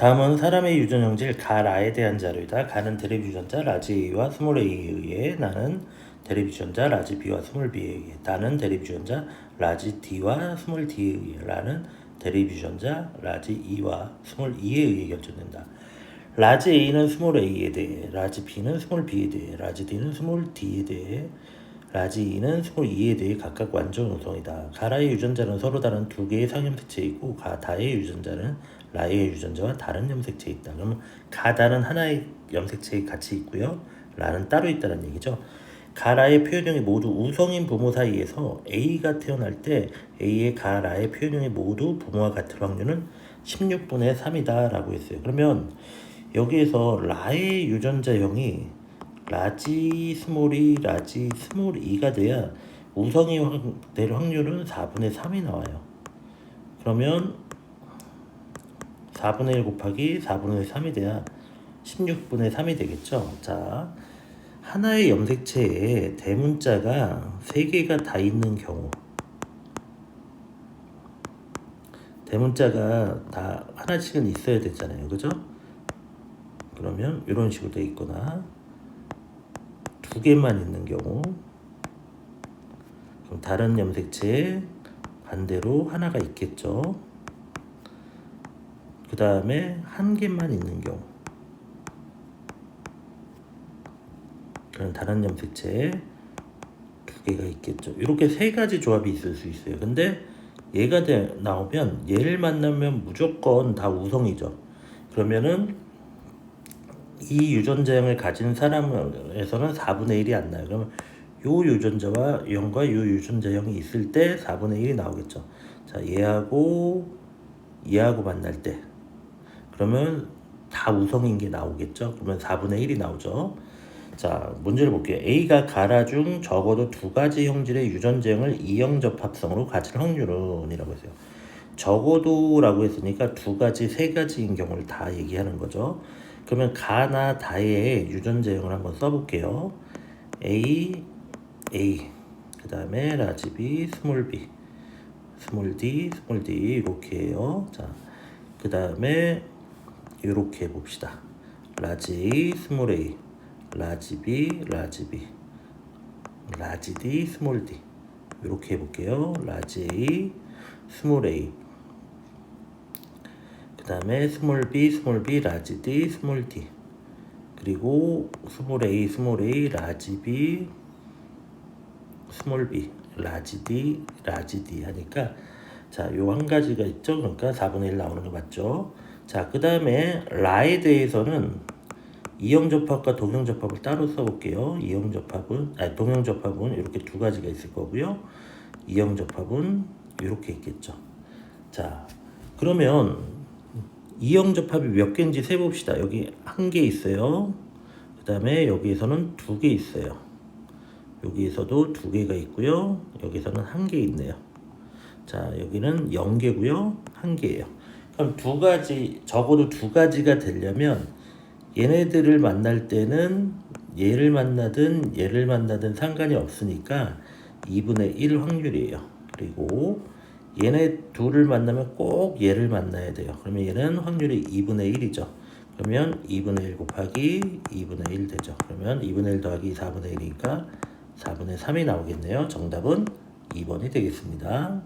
다음은 사람의 유전 형질 가라에 대한 자료이다. 가는 대립 유전자 라지 A와 스몰 A에 의해 나는 대립 유전자 라지 B와 스몰 B에 의해 나는 대립 유전자 라지 D와 스몰 D에 의해 라는 대립 유전자 라지 E와 스몰 E에 의해 결정된다. 라지 A는 스몰 A에 대해, 라지 B는 스몰 B에 대해, 라지 D는 스몰 D에 대해, 라지 E는 스몰 E에 대해 각각 완전 우성이다. 가라의 유전자는 서로 다른 두 개의 상염색체에 있고 가다의 유전자는 라의 유전자와 다른 염색체에 있다. 그러면 가다는 하나의 염색체에 같이 있고요. 라는 따로 있다는 얘기죠. 가라의 표현형이 모두 우성인 부모 사이에서 A가 태어날 때 A의 가라의 표현형이 모두 부모와 같을 확률은 16분의 3이다 라고 했어요. 그러면 여기에서 라의 유전자형이 라지 스몰이 라지 스몰 2가 돼야 우성이 확- 될 확률은 4분의 3이 나와요. 그러면 4분의 1 곱하기 4분의 3이 돼야 16분의 3이 되겠죠. 자, 하나의 염색체에 대문자가 3개가 다 있는 경우 대문자가 다 하나씩은 있어야 되잖아요. 그죠? 그러면 이런 식으로 돼 있거나 두 개만 있는 경우 다른 염색체에 반대로 하나가 있겠죠. 그 다음에 한 개만 있는 경우 그런 다른 염색체에 두 개가 있겠죠. 이렇게 세 가지 조합이 있을 수 있어요. 근데 얘가 돼- 나오면 얘를 만나면 무조건 다 우성이죠. 그러면은 이 유전자형을 가진 사람에서는 4분의 1이 안 나요. 그러면 요 유전자와 0과 요 유전자형이 있을 때 4분의 1이 나오겠죠. 자, 얘하고 얘하고 만날 때 그러면 다 우성인 게 나오겠죠. 그러면 4분의 1이 나오죠. 자, 문제를 볼게요. A가 가라 중 적어도 두 가지 형질의 유전자형을 이형 접합성으로 가질 확률은 이라고 했어요. 적어도라고 했으니까 두 가지, 세 가지인 경우를 다 얘기하는 거죠. 그러면 가나 다의 유전자형을 한번 써볼게요. A, A, 그 다음에 라지 B, 스몰 B, 스몰 D, 스몰 D 이렇게 해요. 자, 그 다음에 이렇게 해봅시다. 라지 A, 스몰 A, 라지 B, 라지 B, 라지 D, 스몰 D 이렇게 해볼게요. 라지 A, 스몰 A, 그 다음에 스몰 b, 스몰 b, 라지 d, 스몰 d 그리고 스몰 a, 스몰 a, 라지 b, 스몰 b, 라지 d, 라지 d 하니까 자, 요 한 가지가 있죠. 그러니까 4분의 1 나오는 거 맞죠? 자, 그 다음에 라에 대해서는 이형 접합과 동형 접합을 따로 써볼게요. 이형 접합은, 아니, 동형 접합은 이렇게 두 가지가 있을 거고요. 이형 접합은 이렇게 있겠죠. 자, 그러면 이형 접합이 몇 개인지 세봅시다. 여기 한 개 있어요. 그 다음에 여기에서는 두 개 있어요. 여기에서도 두 개가 있고요. 여기서는 한 개 있네요. 자, 여기는 0개고요. 한 개예요. 그럼 두 가지, 적어도 두 가지가 되려면 얘네들을 만날 때는 얘를 만나든 얘를 만나든 상관이 없으니까 2분의 1 확률이에요. 그리고 얘네 둘을 만나면 꼭 얘를 만나야 돼요. 그러면 얘는 확률이 2분의 1이죠. 그러면 2분의 1 곱하기 2분의 1 되죠. 그러면 2분의 1 더하기 4분의 1이니까 4분의 3이 나오겠네요. 정답은 2번이 되겠습니다.